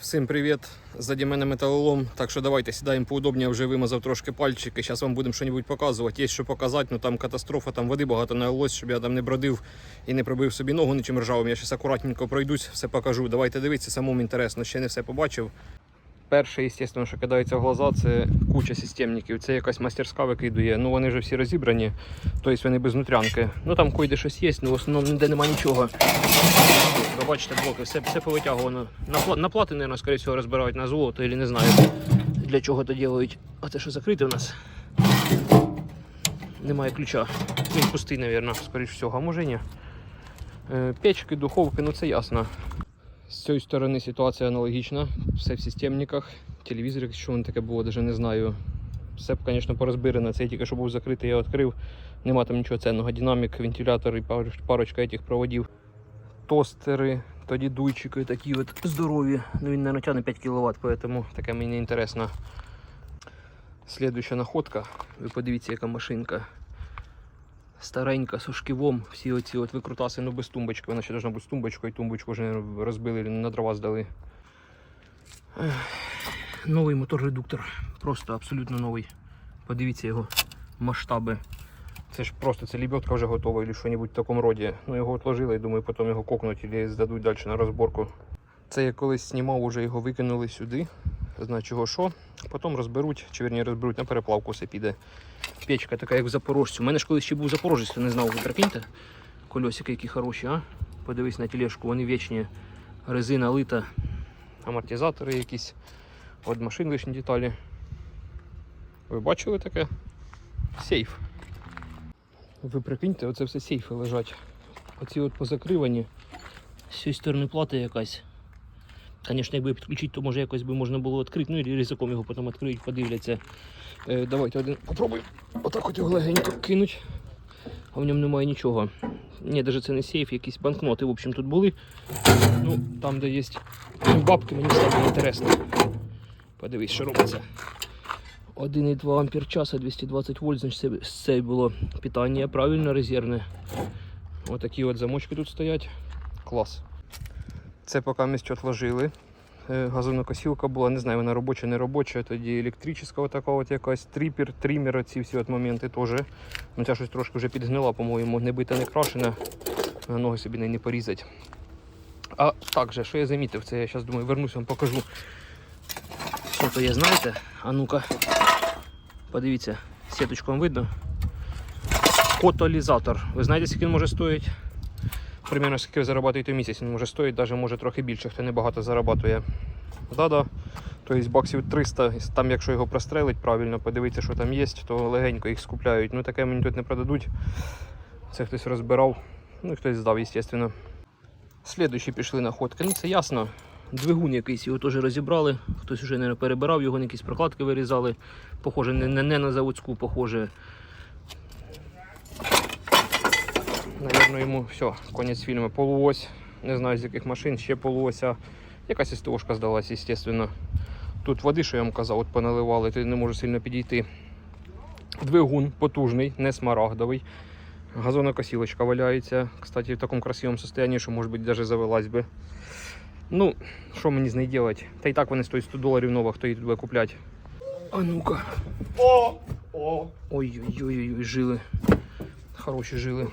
Всім привіт! Заді мене металолом. Так що давайте сідаємо поудобніше, вже вимазав трошки пальчики. Зараз вам будемо щось показувати. Є що показати, ну там катастрофа, там води багато налилось, щоб я там не бродив і не пробив собі ногу нічим ржавим. Я зараз акуратненько пройдусь, все покажу. Давайте дивитися, самому інтересно, ще не все побачив. Перше, звісно, що кидається в глаза, це куча системників. Це якась мастерська викидує. Ну вони вже всі розібрані, тобто вони без внутрянки. Ну там койде щось є, але в основному ніде немає нічого. Ви бачите блоки, все, все повитягувано. На, на плати, мабуть, скоріше всього, розбирають на золото, або не знаю, для чого то роблять. А це що закрите у нас? Немає ключа. Він пустий, мабуть, скоріш всього, а може ні. Е, Печки, духовки, ну це ясно. З цієї сторони ситуація аналогічна. Все в системниках. Телевізор, якщо воно таке було, навіть не знаю. Все, звісно, порозбирано. Це тільки що був закритий, я відкрив. Нема там нічого ценного. Динамік, вентилятор і парочка этих проводів. Тостери, тоді дуйчики такі от здорові. Ну він не натягне 5 кВт, тому таке мені не інтересно. Слідуюча находка. Ви подивіться, яка машинка. Старенька, з шківом. Всі оці от викрутаси, ну без тумбочки. Вона ще должна бути з тумбочкою, тумбочку вже розбили, на дрова здали. Новий мотор-редуктор. Просто абсолютно новий. Подивіться його масштаби. Це ж просто це лебедка вже готова, або щось в такому роді. Ну його отложили, і думаю, потім його кокнуть або здадуть далі на розборку. Це я колись знімав, вже його викинули сюди. Значить його що. Потім розберуть, чи вірні розберуть на переплавку все піде. Печка така, як в Запорожці. У мене ж колись ще був Запорожець, то не знав, ви прикиньте. Кольосики які хороші, а? Подивись на тележку, вони вічні. Резина лита, амортизатори якісь. От машин лишні деталі. Ви бачили таке? Сейф. Ви прикиньте, оце все сейфи лежать. Оці от позакривані. З цієї сторони плата якась. Звісно, якби підключити, то може якось би можна було відкрити. Ну і ризиком його потім відкриють, подивляться. Е, давайте один попробуємо. Отак от його легенько кинуть. А в ньому немає нічого. Ні, навіть це не сейф, якісь банкноти, в общем, тут були. Ну, там, де є бабки, мені стало інтересно. Подивись, що робиться. 1,2 ампер часа, 220 вольт, значить це, було питання правильно, резервне. Отакі от замочки тут стоять. Клас. Це поки ми відложили. Е, Газонокосілка була, не знаю, вона робоча, не робоча, тоді електрична отака от якась, тріпер, трімер, оці всі от моменти теж. Ну, ця щось трошки вже підгнила, по-моєму, не бита, не крашена. Ноги собі не, порізать. А також, що я замітив, це я зараз думаю, вернусь вам покажу. Що то є, знаєте? А ну-ка, подивіться, сіточку вам видно. Коталізатор. Ви знаєте, скільки він може стоїти? Примерно скільки ви заробляєте в місяць, він може стоїти, навіть може трохи більше, хто не багато заробляє. Да-да. Тобто баксів 300, там якщо його прострелить правильно, подивитися, що там є, то легенько їх скупляють. Ну таке мені тут не продадуть. Це хтось розбирав, ну і хтось здав, звісно. Слідуючі пішли находки. Ну це ясно. Двигун якийсь його теж розібрали, хтось вже не перебирав його, якісь прокладки вирізали. Похоже, не, не, на заводську, похоже. Наверно, йому все, конець фільму. Полуось. Не знаю з яких машин, ще полуося. Якась СТОшка здалась, звісно. Тут води, що я вам казав, от поналивали, ти не можу сильно підійти. Двигун потужний, не смарагдовий. Газонокосілочка валяється. Кстати, в такому красивому стані, що, може бути, навіть завелась би. Ну, що мені з нею робити? Та й так вони стоять 100 доларів нових, хто її буде купляти. А ну-ка. О! О! Ой-ой-ой, жили. Хороші жили.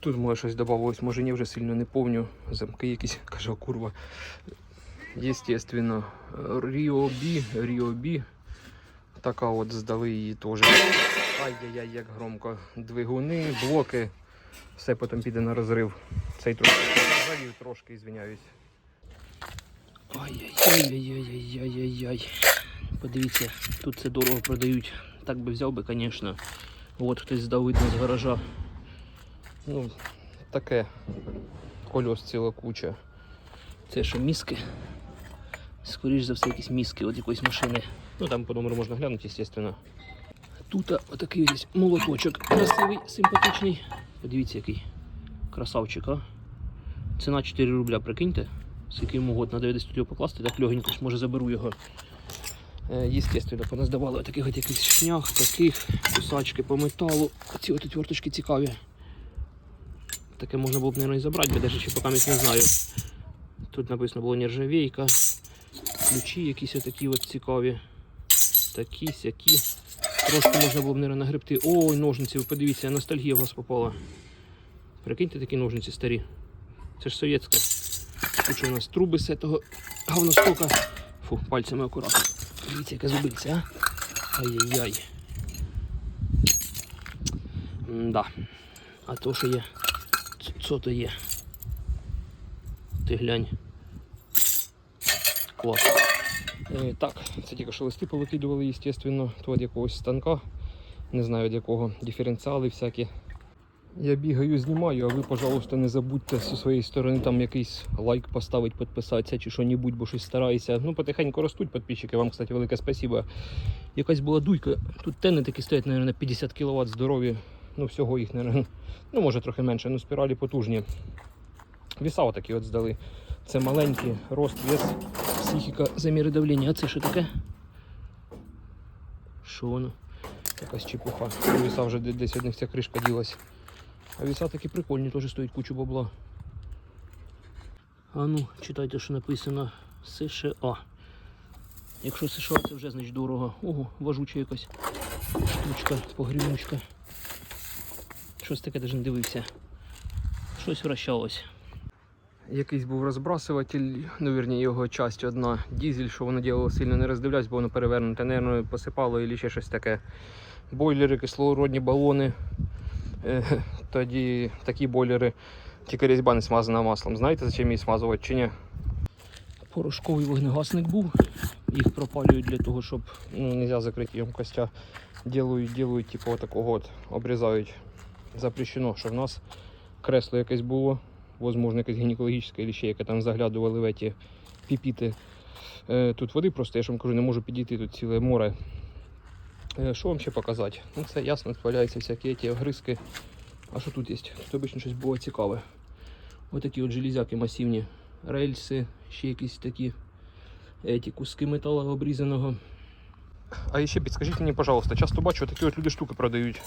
Тут може щось додавалось, може ні, вже сильно не помню. Замки якісь, каже, курва. Естественно. Ріобі, Ріобі. Така от здали її теж. Ай-яй-яй, як громко. Двигуни, блоки. Все потім піде на розрив. Цей трошки завів трошки, звиняюсь. Ай-яй-яй-яй-яй-яй-яй. Подивіться, тут це дорого продають. Так би взяв би, звісно. От хтось здав видно з гаража. Ну, таке. Кольос ціла куча. Це що міски? Скоріше за все, якісь міски от якоїсь машини. Ну там по номеру можна глянути, звісно. Тут отакий ось молоточок красивий, симпатичний. Подивіться, який красавчик, а. Ціна 4 рубля, прикиньте. Скільки йому год, треба десь тут його покласти, так легенько, ж, може заберу його. Е, Естественно, поназдавали таких от якихось шнях, таких, кусачки по металу. Ці от отверточки цікаві. Таке можна було б, мабуть, і забрати, бо навіть ще поки не знаю. Тут написано було нержавейка. Ключі якісь отакі от цікаві. Такі, сякі. Трошки можна було б не нагребти. Ой, ножниці, ви подивіться, ностальгія в вас попала. Прикиньте такі ножниці старі. Це ж совєтська. Тут у нас труби з цього говностока. Фу, пальцями акуратно. Дивіться, яка зубиця, а. Ай-яй-яй. Да. А то що є? Що то є? Ти глянь. Клас. Е, так, це тільки що листи повикидували, естественно, то від якогось станка. Не знаю від якого. Диференціали всякі. Я бігаю, знімаю, а ви, пожалуйста, не забудьте зі своєї сторони там якийсь лайк поставити, підписатися чи що-небудь, бо щось стараюся. Ну, потихеньку ростуть підписчики. Вам, кстати, велике спасибо. Якась була дуйка. Тут тени такі стоять, мабуть, на 50 кВт здорові. Ну, всього їх, мабуть, ну, може трохи менше, ну спіралі потужні. Віса отакі от здали. Це маленькі, рост, вес, психіка, заміри давлення. А це що таке? Що воно? Якась чепуха. Віса вже десь від них ця кришка ділась. А віса такі прикольні, теж стоїть кучу бабла. А ну, читайте, що написано США. Якщо США, це вже значить дорого. Ого, важуча якась штучка, погрімучка. Щось таке навіть не дивився. Щось вращалось. Якийсь був розбрасуватель, ну вірні, його часть одна. Дізель, що воно діло сильно не роздивлявся, бо воно перевернуте, нервно посипало і ще щось таке. Бойлери, кислородні балони. Тоді такі бойлери, тільки різьба не смазана маслом. Знаєте, зачем її смазувати чи ні? Порошковий вогнегасник був. Їх пропалюють для того, щоб ну, не закрити ємкостя. Ділають, ділають, типу, отакого от, обрізають. Запрещено, що в нас кресло якесь було, возможно, якесь гінекологічне, ще яке там заглядували в еті піпіти. Е, тут води просто, я ж вам кажу, не можу підійти, тут ціле море. Е, Що вам ще показати? Ну це ясно, тут валяються всякі ті огризки. А що тут є? Тут обично щось було цікаве. Ось такі от железяки масивні, рельси, ще якісь такі еті, куски металу обрізаного. А ще підскажіть мені, пожалуйста, часто бачу, такі от люди штуки продають.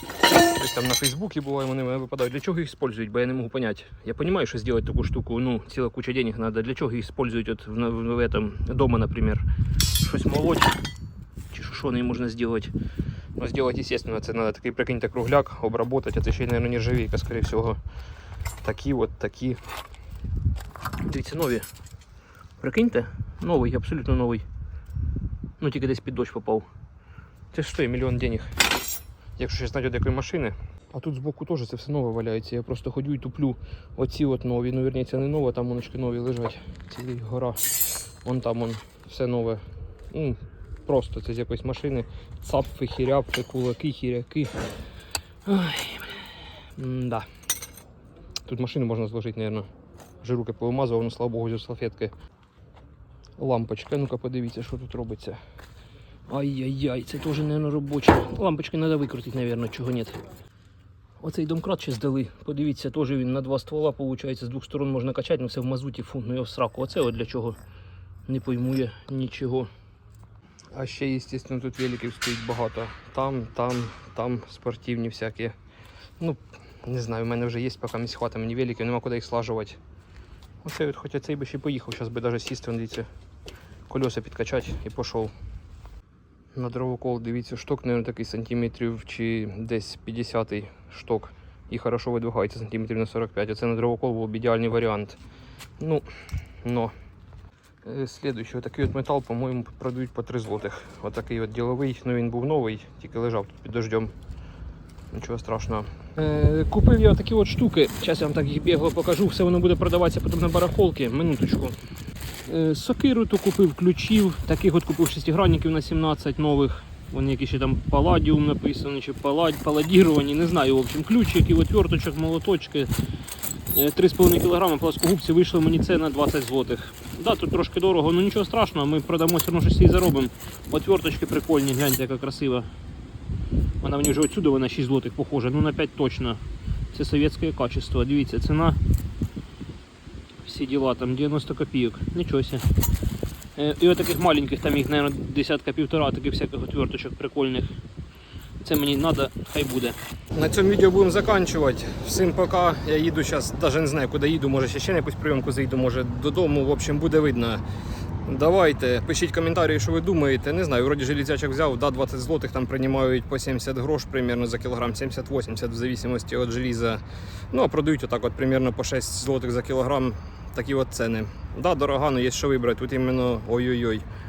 Десь там на Фейсбуці буває, вони мене випадають. Для чого їх використовують, бо я не можу зрозуміти. Я розумію, що зробити таку штуку, ну, ціла куча денег треба. Для чого їх використовують от в, в, в этом, дома, наприклад? Щось молоть, чи що, що можна зробити. Ну, зробити, естественно, це треба такий, прикиньте, кругляк, обработати, а це ще й, мабуть, нержавійка, скоріше всього. Такі от, такі. Дивіться, нові. Прикиньте, новий, абсолютно новий. Ну, тільки десь під дощ попав. Це ж стоїть мільйон денег. Якщо ще знайдете якої машини. А тут збоку теж це все нове валяється. Я просто ходю і туплю оці от нові. Ну, вірні, це не нове, там моночки нові лежать. Цілий гора. Вон там вон, все нове. Просто це з якоїсь машини. Цапфи, хіряпфи, кулаки, хіряки. Ой, да. Тут машину можна зложити, мабуть. Вже руки повимазував, ну слава Богу, зі салфетки. Лампочка, ну-ка подивіться, що тут робиться. Ай-яй-яй, це теж, мабуть, робоча. Лампочки треба викрутити, мабуть, чого ні. Оцей домкрат ще здали. Подивіться, теж він на два ствола, виходить, з двох сторон можна качати, ну все в мазуті, фу, ну його в сраку. Оце от для чого не поймує нічого. А ще, звісно, тут великів стоїть багато. Там, там, там спортивні всякі. Ну, не знаю, в мене вже є, поки місць хватить мені великів, нема куди їх слажувати. Оцей от, хоча цей би ще поїхав, зараз би навіть сісти, дивіться, колеса підкачати і пішов. На дровокол, дивіться, шток, мабуть, такий сантиметрів чи десь 50 шток. І хорошо видвигається сантиметрів на 45. Оце на дровокол був ідеальний варіант. Ну, но. Е, Слідуючий, отакий от метал, по-моєму, продають по 3 злотих. Отакий от діловий, ну він був новий, тільки лежав тут під дождем. Нічого страшного. Е, купив я такі от штуки. Зараз я вам так їх бігло покажу. Все воно буде продаватися потім на барахолки. Минуточку. Е, сокиру то купив, ключів. Таких от купив шестигранників на 17 нових. Вони якісь ще там паладіум написано, чи палад, не знаю. В общем, ключики, отверточок, молоточки. Е, 3,5 кг плоскогубці вийшли мені це на 20 злотих. Да, тут трошки дорого, ну нічого страшного, ми продамо все одно щось і заробимо. Отверточки прикольні, гляньте, яка красива. Вона мені вже отсюди вона 6 злотих похожа, ну на 5 точно. Це совєтське качество. Дивіться, ціна. Всі діла, там 90 копійок. Нічого. Е, І от таких маленьких, там їх, мабуть, десятка півтора, таких всяких отверточок прикольних. Це мені треба, хай буде. На цьому відео будемо закінчувати. Всім пока. Я їду зараз, навіть не знаю, куди їду, може ще ще на якусь прийомку зайду, може додому. В общем, буде видно. Давайте, пишіть коментарі, що ви думаєте. Не знаю, вроді железячок взяв, да, 20 злотих там приймають по 70 грош примерно за кілограм, 70-80 в зависимості від желіза. Ну, а продають отак от примерно по 6 злотих за кілограм. Такі от ціни. Да, дорога, але є що вибрати. Тут іменно ой-ой-ой.